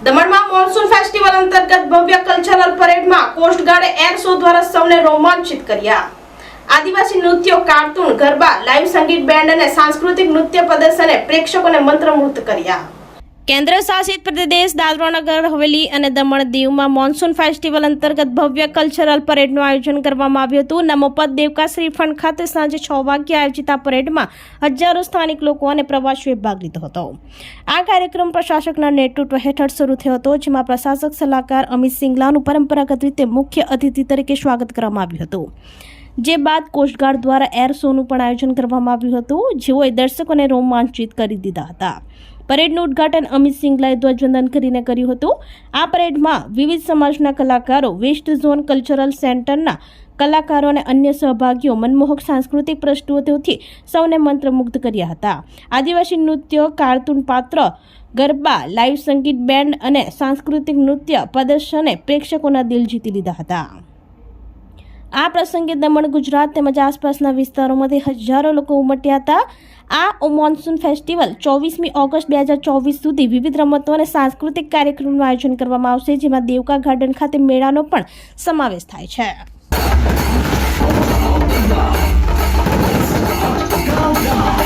દમણમાં monsoon festival અંતર્ગત ભવ્ય કલ્ચરલ પરેડમાં કોસ્ટગાર્ડે એર શો દ્વારા સૌને રોમાંચિત કર્યા. આદિવાસી નૃત્યો, કાર્ટૂન, ગરબા, લાઈવ સંગીત બેન્ડ અને સાંસ્કૃતિક નૃત્ય પ્રદર્શને પ્રેક્ષકોને મંત્રમુગ્ધ કર્યા. કેન્દ્ર શાસિત પ્રદેશ દાદરાનગર હવેલી અને દમણ દીવમાં મોન્સૂન ફેસ્ટિવલ અંતર્ગત ભવ્ય કલ્ચરલ પરેડનું આયોજન કરવામાં આવ્યું હતું. નમોપદ દેવકા શ્રીફંડ ખાતે સાંજે છ વાગ્યે આયોજિત આ પરેડમાં હજારો સ્થાનિક લોકો અને પ્રવાસીઓએ ભાગ લીધો હતો. આ કાર્યક્રમ પ્રશાસકના નેતૃત્વ હેઠળ શરૂ થયો હતો, જેમાં પ્રશાસક સલાહકાર અમિત સિંગલાનું પરંપરાગત રીતે મુખ્ય અતિથિ તરીકે સ્વાગત કરવામાં આવ્યું હતું. જે બાદ કોસ્ટગાર્ડ દ્વારા એર શોનું પણ આયોજન કરવામાં આવ્યું હતું. જેઓએ દર્શકોને રોમાંચિત કરી દીધા હતા. પરેડનું ઉદ્ઘાટન અમિત સિંગલાએ ધ્વજવંદન કરીને કર્યું હતું. આ પરેડમાં વિવિધ સમાજના કલાકારો, વેસ્ટ ઝોન કલ્ચરલ સેન્ટરના કલાકારો અને અન્ય સહભાગીઓ, મનમોહક સાંસ્કૃતિક પ્રસ્તુતિઓથી સૌને મંત્રમુગ્ધ કર્યા હતા. આદિવાસી નૃત્યો, કાર્ટૂન પાત્ર, ગરબા, લાઈવ સંગીત બેન્ડ અને સાંસ્કૃતિક નૃત્ય પ્રદર્શને પ્રેક્ષકોના દિલ જીતી લીધા હતા. આ પ્રસંગે દમણ ગુજરાત તેમજ આસપાસના વિસ્તારોમાંથી હજારો લોકો ઉમટ્યા હતા. આ મોન્સૂન ફેસ્ટિવલ ચોવીસમી ઓગસ્ટ બે હજાર ચોવીસ સુધી વિવિધ રમતો અને સાંસ્કૃતિક કાર્યક્રમનું આયોજન કરવામાં આવશે, જેમાં દેવકા ગાર્ડન ખાતે મેળાનો પણ સમાવેશ થાય છે. And